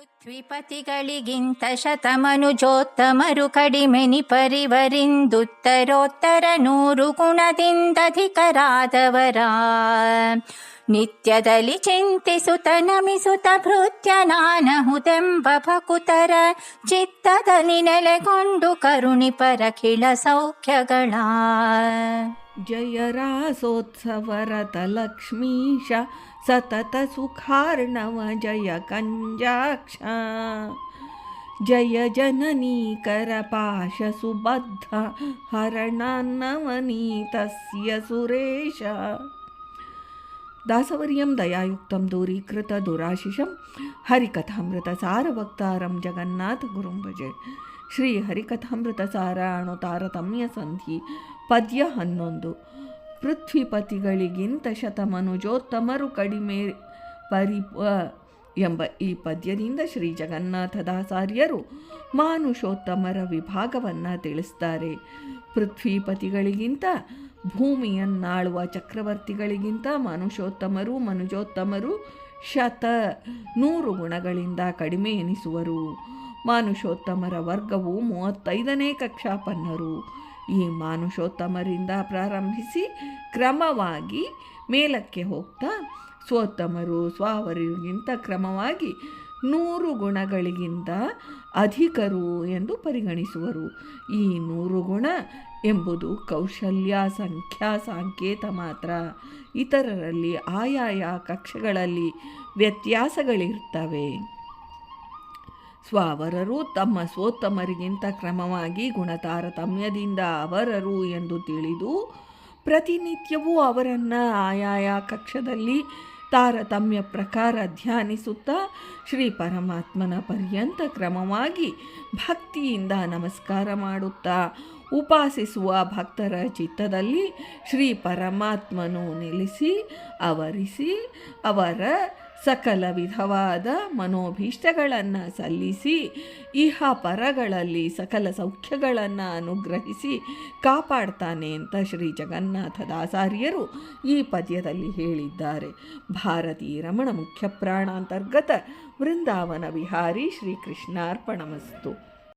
ಪೃಥ್ವಿಪತಿಗಳಿಗಿಂತ ಶತಮನುಜೋತ್ತಮರು ಕಡಿಮೆನಿ ಪರಿವರಿಂದುತ್ತರೋತ್ತರ ನೂರು ಗುಣದಿಂದಧಿಕರಾದವರ ನಿತ್ಯದಲ್ಲಿ ಚಿಂತಿಸುತ್ತ ನಮಿಸುತ್ತ ಭೃತ್ಯ ನಾನಹುದೆಂಬ ಭಕುತರ ಚಿತ್ತದಲ್ಲಿ ನೆಲೆಗೊಂಡು ಕರುಣಿ ಪರಖಿಳ ಸೌಖ್ಯಗಳ जय रासोत्सवरतलक्ष्मीश सतत सुखार्णव जय कञ्जाक्ष जय जननीकरपाशसुबद्ध हरणान्नवनीतस्य सुरेश। ದಾಸವರ್ಯಂ ದಯಾಯುಕ್ತಂ ದೂರೀಕೃತ ದುರಾಶಿಷಂ ಹರಿಕಥಾಮೃತ ಸಾರವಕ್ತಾರಂ ಜಗನ್ನಾಥ ಗುರುಂ ಭಜೆ. ಶ್ರೀ ಹರಿಕಥಾಮೃತ ಸಾರ ಅಣು ತಾರತಮ್ಯ ಸಂಧಿ ಪದ್ಯ ಹನ್ನೊಂದು. ಪೃಥ್ವಿಪತಿಗಳಿಗಿಂತ ಶತಮನುಜೋತ್ತಮರು ಕಡಿಮೆ ಪರಿಪ ಎಂಬ ಈ ಪದ್ಯದಿಂದ ಶ್ರೀ ಜಗನ್ನಾಥದಾಸಾರ್ಯರು ಮಾನುಷೋತ್ತಮರ ವಿಭಾಗವನ್ನು ತಿಳಿಸ್ತಾರೆ. ಪೃಥ್ವಿಪತಿಗಳಿಗಿಂತ ಭೂಮಿಯನ್ನಾಳುವ ಚಕ್ರವರ್ತಿಗಳಿಗಿಂತ ಮನುಷ್ಯೋತ್ತಮರು, ಮನುಜೋತ್ತಮರು ಶತ ನೂರು ಗುಣಗಳಿಂದ ಕಡಿಮೆ ಎನಿಸುವರು. ಮಾನುಷೋತ್ತಮರ ವರ್ಗವು ಮೂವತ್ತೈದನೇ ಕಕ್ಷಾಪನ್ನರು. ಈ ಮಾನುಷೋತ್ತಮರಿಂದ ಪ್ರಾರಂಭಿಸಿ ಕ್ರಮವಾಗಿ ಮೇಲಕ್ಕೆ ಹೋಗ್ತಾ, ಸ್ವೋತ್ತಮರು ಸ್ವಾವರಿಗಿಂತ ಕ್ರಮವಾಗಿ ನೂರು ಗುಣಗಳಿಗಿಂತ ಅಧಿಕರು ಎಂದು ಪರಿಗಣಿಸುವರು. ಈ ನೂರು ಗುಣ ಎಂಬುದು ಕೌಶಲ್ಯ, ಸಂಖ್ಯಾ, ಸಾಂಕೇತ ಮಾತ್ರ. ಇತರರಲ್ಲಿ ಆಯಾಯ ಕಕ್ಷೆಗಳಲ್ಲಿ ವ್ಯತ್ಯಾಸಗಳಿರ್ತವೆ. ಸ್ವಾವರರು ತಮ್ಮ ಸ್ವೋತ್ತಮರಿಗಿಂತ ಕ್ರಮವಾಗಿ ಗುಣತಾರತಮ್ಯದಿಂದ ಅವರರು ಎಂದು ತಿಳಿದು ಪ್ರತಿನಿತ್ಯವೂ ಅವರನ್ನು ಆಯಾಯ ಕಕ್ಷದಲ್ಲಿ ತಾರತಮ್ಯ ಪ್ರಕಾರ ಧ್ಯಾನಿಸುತ್ತಾ ಶ್ರೀ ಪರಮಾತ್ಮನ ಪರ್ಯಂತ ಕ್ರಮವಾಗಿ ಭಕ್ತಿಯಿಂದ ನಮಸ್ಕಾರ ಮಾಡುತ್ತಾ ಉಪಾಸಿಸುವ ಭಕ್ತರ ಚಿತ್ತದಲ್ಲಿ ಶ್ರೀ ಪರಮಾತ್ಮನು ನಿಲ್ಲಿಸಿ ಅವರಿಸಿ ಅವರ ಸಕಲ ವಿಧವಾದ ಮನೋಭೀಷ್ಟಗಳನ್ನು ಸಲ್ಲಿಸಿ, ಇಹ ಪರಗಳಲ್ಲಿ ಸಕಲ ಸೌಖ್ಯಗಳನ್ನು ಅನುಗ್ರಹಿಸಿ ಕಾಪಾಡ್ತಾನೆ ಅಂತ ಶ್ರೀ ಜಗನ್ನಾಥದಾಸಾರ್ಯರು ಈ ಪದ್ಯದಲ್ಲಿ ಹೇಳಿದ್ದಾರೆ. ಭಾರತೀ ರಮಣ ಮುಖ್ಯ ಪ್ರಾಣಾಂತರ್ಗತ ವೃಂದಾವನ ವಿಹಾರಿ ಶ್ರೀಕೃಷ್ಣಾರ್ಪಣಮಸ್ತು.